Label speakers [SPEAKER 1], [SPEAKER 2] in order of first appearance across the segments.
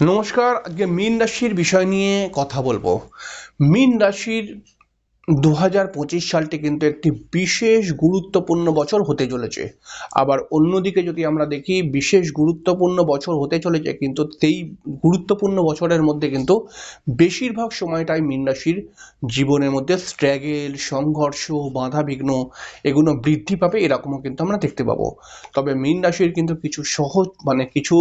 [SPEAKER 1] নমস্কার, আজকে মীন রাশির বিষয় নিয়ে কথা বলব। মীন রাশির দু হাজার পঁচিশ সালটি কিন্তু একটি বিশেষ গুরুত্বপূর্ণ বছর হতে চলেছে। আবার অন্যদিকে যদি আমরা দেখি, বিশেষ গুরুত্বপূর্ণ বছর হতে চলেছে, কিন্তু সেই গুরুত্বপূর্ণ বছরের মধ্যে কিন্তু বেশিরভাগ সময়টাই মীন রাশির জীবনের মধ্যে স্ট্র্যাগেল সংঘর্ষ বাধা বিঘ্ন এগুলো বৃদ্ধি পাবে এরকমও কিন্তু আমরা দেখতে পাবো। তবে মীন রাশির কিন্তু কিছু সহজ মানে কিছু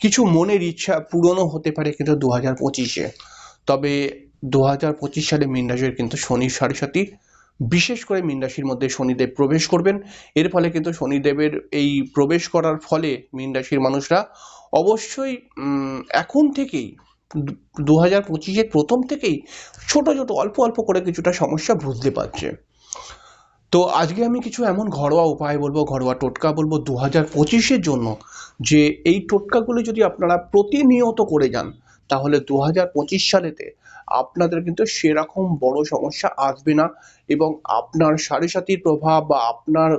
[SPEAKER 1] কিছু মনের ইচ্ছা পূরণও হতে পারে কিন্তু দু হাজার পঁচিশে। তবে দু হাজার পঁচিশ সালে মীন রাশির কিন্তু শনির সাড়ে বিশেষ করে মীন রাশির মধ্যে শনিদেব প্রবেশ করবেন। এর ফলে কিন্তু শনিদেবের এই প্রবেশ করার ফলে মীন রাশির মানুষরা অবশ্যই এখন থেকেই, দু হাজার পঁচিশের প্রথম থেকেই ছোট ছোট, অল্প অল্প করে কিছুটা সমস্যা বুঝতে পারছে। তো আজকে আমি কিছু এমন ঘরোয়া উপায় বলব, ঘরোয়া টোটকা বলব দু হাজার পঁচিশের জন্য যে এই টোটকাগুলো যদি আপনারা প্রতিনিয়ত করে যান, তাহলে দু হাজার পঁচিশ সালেতে আপনাদের কিন্তু সেরকম বড় সমস্যা আসবে না এবং আপনার সাড়ে সাতির প্রভাব বা আপনার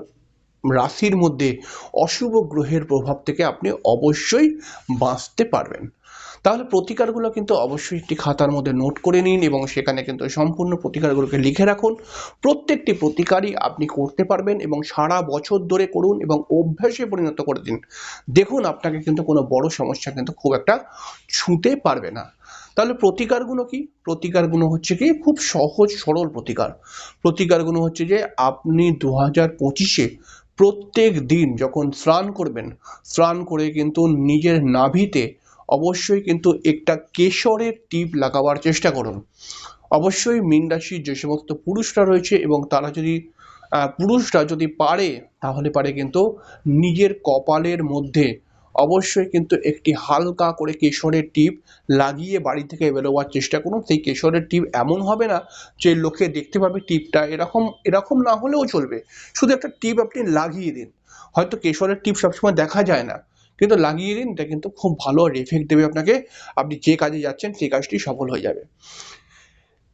[SPEAKER 1] রাশির মধ্যে অশুভ গ্রহের প্রভাব থেকে আপনি অবশ্যই বাঁচতে পারবেন। তাহলে প্রতিকারগুলো কিন্তু অবশ্যই একটি খাতার মধ্যে নোট করে নিন এবং সেখানে কিন্তু সম্পূর্ণ প্রতিকারগুলোকে লিখে রাখুন। প্রত্যেকটি প্রতিকারই আপনি করতে পারবেন এবং সারা বছর ধরে করুন এবং অভ্যাসে পরিণত করে দিন। দেখুন, আপনাকে কিন্তু কোনো বড় সমস্যা কিন্তু খুব একটা ছুঁতে পারবে না। তাহলে প্রতিকারগুলো কি? প্রতিকারগুলো হচ্ছে কি? খুব সহজ, সরল প্রতিকার। প্রতিকারগুলো হচ্ছে যে, আপনি দু হাজার পঁচিশে প্রত্যেক দিন যখন স্নান করবেন, স্নান করে কিন্তু নিজের নাভিতে অবশ্যই কিন্তু একটা কেশরের টিপ লাগাবার চেষ্টা করুন। অবশ্যই মীন রাশির যে সমস্ত পুরুষরা রয়েছে এবং তারা যদি পুরুষরা যদি পারে, তাহলে পারে কিন্তু নিজের কপালের মধ্যে অবশ্যই কিন্তু একটি হালকা করে কেশরের টিপ লাগিয়ে বাড়ি থেকে বেরোবার চেষ্টা করুন। সেই কেশরের টিপ এমন হবে না যে লোকে দেখতে পাবে টিপটা এরকম এরকম না হলেও চলবে। শুধু একটা টিপ আপনি লাগিয়ে দিন। হয়তো কেশরের টিপ সবসময় দেখা যায় না। কিন্তু লাগিয়ে দিন, এটা কিন্তু খুব ভালো এফেক্ট দেবে আপনাকে। আপনি যে কাজে যাচ্ছেন, সেই কাজটি সফল হয়ে যাবে।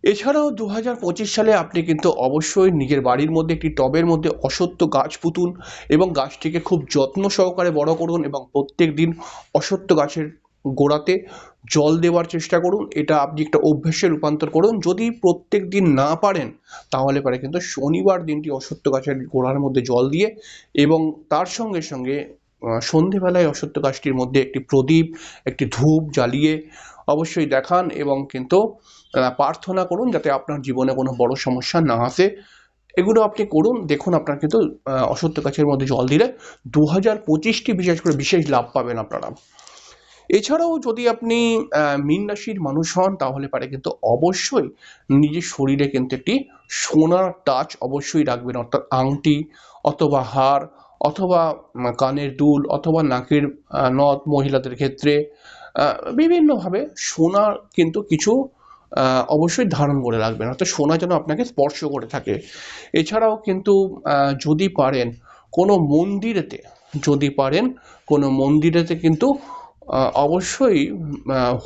[SPEAKER 1] এছাড়াও দু হাজার পঁচিশ সালে আপনি কিন্তু অবশ্যই নিজের বাড়ির মধ্যে একটি টবের মধ্যে অসত্য গাছ পুতুন এবং গাছটিকে খুব যত্ন সহকারে বড় করুন এবং প্রত্যেক দিন অসত্য গাছের গোড়াতে জল দেওয়ার চেষ্টা করুন। এটা আপনি একটা অভ্যাসে রূপান্তর করুন। যদি প্রত্যেক দিন না পারেন, তাহলে পারে কিন্তু শনিবার দিনটি অসত্য গাছের গোড়ার মধ্যে জল দিয়ে এবং তার সঙ্গে সঙ্গে সন্ধেবেলায় অসত্য গাছটির মধ্যে একটি প্রদীপ, একটি ধূপ জ্বালিয়ে অবশ্যই দেখান এবং কিন্তু প্রার্থনা করুন যাতে আপনার জীবনে কোনো বড় সমস্যা না আসে। এগুলো আপনি করুন, দেখুন আপনার কিন্তু অসত্য গাছের মধ্যে জল দিলে দু হাজার পঁচিশটি বিশেষ করে বিশেষ লাভ পাবেন আপনারা। এছাড়াও যদি আপনি মীন রাশির মানুষ হন, তাহলে পারে কিন্তু অবশ্যই নিজের শরীরে কিন্তু একটি সোনার টাচ অবশ্যই রাখবেন, অর্থাৎ আংটি অথবা হার অথবা কানের দুল অথবা নাকের নথ মহিলাদের ক্ষেত্রে বিভিন্নভাবে সোনার কিন্তু কিছু অবশ্যই ধারণ করে রাখবেন। অর্থাৎ সোনা যেন আপনাকে স্পর্শ করে থাকে। এছাড়াও কিন্তু যদি পারেন কোনো মন্দিরেতে, যদি পারেন কোনো মন্দিরেতে কিন্তু অবশ্যই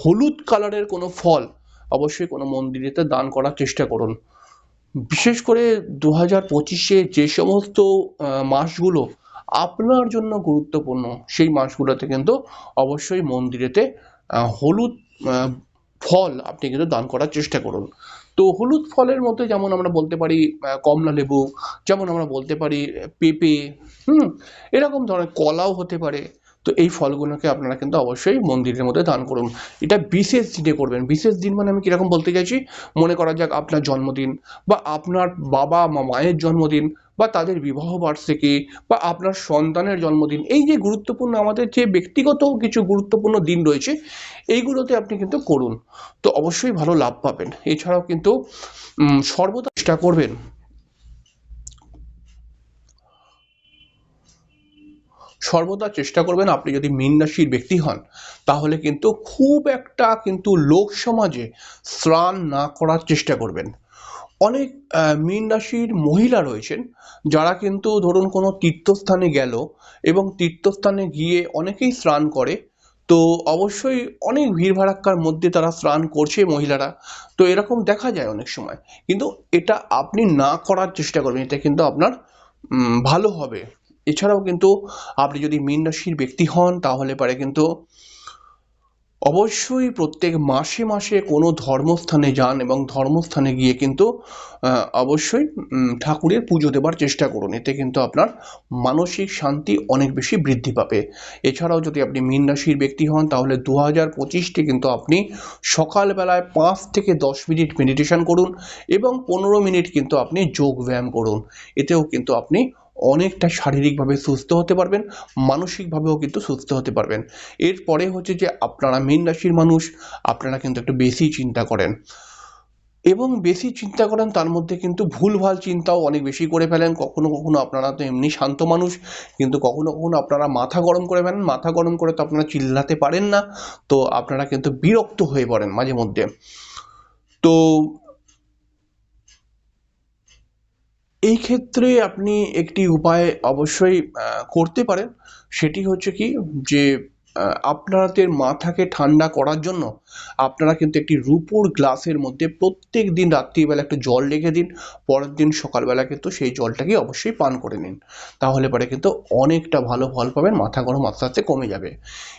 [SPEAKER 1] হলুদ কালারের কোনো ফল অবশ্যই কোনো মন্দিরেতে দান করার চেষ্টা করুন। বিশেষ করে দু হাজার পঁচিশে যে সমস্ত মাসগুলো আপনার জন্য গুরুত্বপূর্ণ, সেই মাসগুলোতে কিন্তু অবশ্যই মন্দিরেতে হলুদ ফল আপনি কিন্তু দান করার চেষ্টা করুন। তো হলুদ ফলের মধ্যে যেমন আমরা বলতে পারি কমলা লেবু, যেমন আমরা বলতে পারি, পেঁপে, হুম, এরকম ধরনের কলাও হতে পারে তো এই ফলগুলোকে আপনারা কিন্তু অবশ্যই মন্দিরের মধ্যে দান করুন। এটা বিশেষ দিনে করবেন। বিশেষ দিন মানে আমি কীরকম বলতে চাইছি? মনে করা যাক আপনার জন্মদিন বা আপনার বাবা মা মায়ের জন্মদিন বা তাদের বিবাহ বার্ষিকী বা আপনার সন্তানের জন্মদিন। এই যে গুরুত্বপূর্ণ আমাদের যে ব্যক্তিগত কিছু গুরুত্বপূর্ণ দিন রয়েছে, এইগুলোতে আপনি কিন্তু করুন। তো অবশ্যই ভালো লাভ পাবেন। এছাড়াও কিন্তু সর্বদা চেষ্টা করবেন সর্বদা চেষ্টা করবেন আপনি যদি মীন রাশির ব্যক্তি হন, তাহলে কিন্তু খুব একটা কিন্তু লোক সমাজে স্নান না করার চেষ্টা করবেন। অনেক মীন রাশির মহিলা রয়েছেন, যারা কিন্তু ধরুন কোনো তীর্থস্থানে গেল এবং তীর্থস্থানে গিয়ে অনেকেই স্নান করে। তো অবশ্যই অনেক ভিড় ভাড়াক্কার মধ্যে তারা স্নান করছে মহিলারা। তো এরকম দেখা যায় অনেক সময়। কিন্তু এটা আপনি না করার চেষ্টা করবেন, এটা কিন্তু আপনার ভালো হবে। এছাড়াও কিন্তু আপনি যদি মীন রাশির ব্যক্তি হন, তাহলে পারে কিন্তু অবশ্যই প্রত্যেক মাসে মাসে কোনো ধর্মস্থানে যান এবং ধর্মস্থানে গিয়ে কিন্তু অবশ্যই ঠাকুরের পুজো দেবার চেষ্টা করুন। এতে কিন্তু আপনার মানসিক শান্তি অনেক বেশি বৃদ্ধি পাবে। এছাড়াও যদি আপনি মীন রাশির ব্যক্তি হন, তাহলে দু হাজার পঁচিশটি কিন্তু আপনি সকালবেলায় পাঁচ থেকে দশ মিনিট মেডিটেশন করুন এবং পনেরো মিনিট কিন্তু আপনি যোগ ব্যায়াম করুন। এতেও কিন্তু আপনি অনেকটা শারীরিকভাবে সুস্থ হতে পারবেন, মানসিকভাবেও কিন্তু সুস্থ হতে পারবেন। এরপরে হচ্ছে যে আপনারা মীন রাশির মানুষ, আপনারা কিন্তু একটু বেশি চিন্তা করেন। এবং বেশি চিন্তা করেন তার মধ্যে কিন্তু ভুলভাল চিন্তাও অনেক বেশি করে ফেলেন। কখনো কখনো আপনারা তো এমনি শান্ত মানুষ, কিন্তু কখনো কখনো আপনারা মাথা গরম করে ফেলেন। মাথা গরম করে তো আপনারা চিল্লাতে পারেন না, তো আপনারা কিন্তু বিরক্ত হয়ে পড়েন মাঝে মধ্যে। তো এই ক্ষেত্রে আপনি একটি উপায় অবশ্যই করতে পারেন। সেটি হচ্ছে কি যে আপনাদের মাথাকে ঠান্ডা করার জন্য আপনারা কিন্তু একটি রূপোর গ্লাসের মধ্যে প্রত্যেক দিন রাত্রিবেলা একটু জল রেখে দিন, পরের দিন সকালবেলা কিন্তু সেই জলটাকে অবশ্যই পান করে নিন। তাহলে পরে কিন্তু অনেকটা ভালো ফল পাবেন, মাথা গরম আস্তে আস্তে কমে যাবে।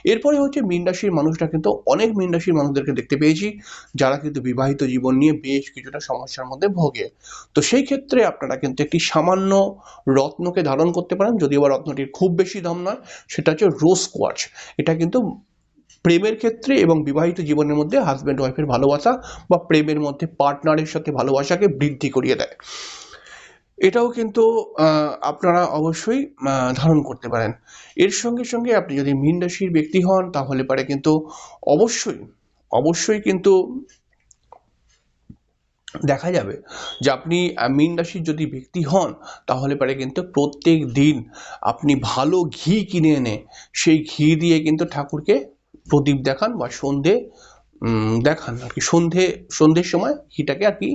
[SPEAKER 1] এরপরে হচ্ছে মীন রাশির মানুষরা কিন্তু অনেক মীন রাশির মানুষদেরকে দেখতে পেয়েছি, যারা কিন্তু বিবাহিত জীবন নিয়ে বেশ কিছুটা সমস্যার মধ্যে ভোগে। তো সেই ক্ষেত্রে আপনারা কিন্তু একটি সামান্য রত্নকে ধারণ করতে পারেন যদিও বা রত্নটির খুব বেশি দাম নয়, সেটা হচ্ছে রোজ কোয়ার্চ। এটা কিন্তু প্রেমের ক্ষেত্রে এবং বিবাহিত জীবনের মধ্যে হাজব্যান্ড ওয়াইফের ভালোবাসা বা প্রেমের মধ্যে পার্টনারের সাথে ভালোবাসাকে বৃদ্ধি করিয়ে দেয়। এটাও কিন্তু আপনারা অবশ্যই ধারণ করতে পারেন। এর সঙ্গে সঙ্গে আপনি যদি মীন রাশির ব্যক্তি হন, তাহলে পারে কিন্তু অবশ্যই অবশ্যই কিন্তু দেখা যাবে যে আপনি মীন রাশির যদি ব্যক্তি হন, তাহলে পারে কিন্তু প্রত্যেক দিন আপনি ভালো ঘি কিনে এনে, সেই ঘি দিয়ে কিন্তু ঠাকুরকে প্রদীপ দেখান বা সন্ধে দেখান আর কি। সন্ধে সন্ধ্যের সময় ঘিটাকে আর কি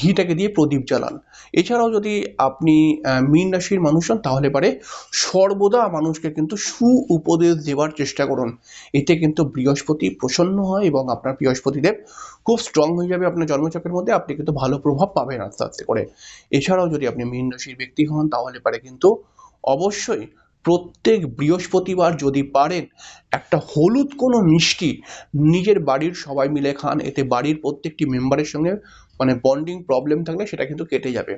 [SPEAKER 1] ঘিটাকে দিয়ে প্রদীপ জ্বালান। এছাড়াও যদি আপনি মীন রাশির মানুষ হন, তাহলে পারে সর্বদা মানুষকে কিন্তু সু উপদেশ দেওয়ার চেষ্টা করুন। এতে কিন্তু বৃহস্পতি প্রসন্ন হয় এবং আপনার বৃহস্পতিদেব খুব স্ট্রং হয়ে যাবে আপনার জন্মচক্রের মধ্যে। আপনি কিন্তু ভালো প্রভাব পাবেন আস্তে আস্তে করে। এছাড়াও যদি আপনি মীন রাশির ব্যক্তি হন, তাহলে পারে কিন্তু অবশ্যই প্রত্যেক বৃহস্পতিবার যদি পারেন, একটা হলুদ কোনো মিষ্টি নিজের বাড়ির সবাই মিলে খান। এতে বাড়ির প্রত্যেকটি মেম্বারের সঙ্গে মানে বন্ডিং প্রবলেম থাকলে সেটা কিন্তু কেটে যাবে।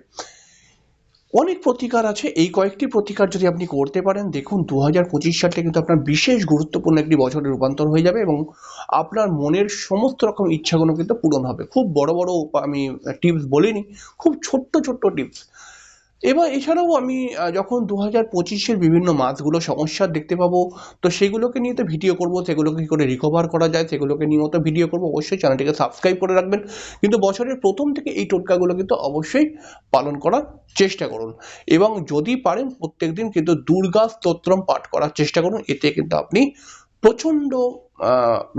[SPEAKER 1] অনেক প্রতিকার আছে। এই কয়েকটি প্রতিকার যদি আপনি করতে পারেন, দেখুন দু হাজার পঁচিশ সালটা কিন্তু আপনার বিশেষ গুরুত্বপূর্ণ একটি বছরে রূপান্তর হয়ে যাবে এবং আপনার মনের সমস্ত রকম ইচ্ছাগুলো কিন্তু পূরণ হবে। খুব বড় বড় আমি টিপস বলিনি, খুব ছোট্ট ছোট্ট টিপস এবার এছাড়াও আমি যখন দু হাজার পঁচিশের বিভিন্ন মাসগুলো সমস্যা দেখতে পাবো, তো সেগুলোকে নিয়ে তো ভিডিও করব, সেগুলোকে কী করে রিকভার করা যায়, সেগুলোকে নিয়েও তো ভিডিও করব, অবশ্যই চ্যানেলটিকে সাবস্ক্রাইব করে রাখবেন। কিন্তু বছরের প্রথম থেকে এই টোটকাগুলো কিন্তু অবশ্যই পালন করার চেষ্টা করুন। এবং যদি পারেন প্রত্যেকদিন কিন্তু দুর্গা স্তোত্রম পাঠ করার চেষ্টা করুন, এতে কিন্তু আপনি প্রচণ্ড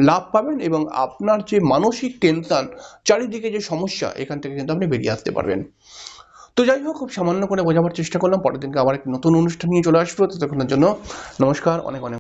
[SPEAKER 1] লাভ পাবেন এবং আপনার যে মানসিক টেনশন চারিদিকে যে সমস্যা, এখান থেকে কিন্তু আপনি বেরিয়ে আসতে পারবেন। তো যাই হোক, খুব সামান্য করে বোঝাবার চেষ্টা করলাম। পরের দিনকে আবার একটি নতুন অনুষ্ঠান নিয়ে চলে আসব। ততক্ষণের জন্য নমস্কার, অনেক অনেক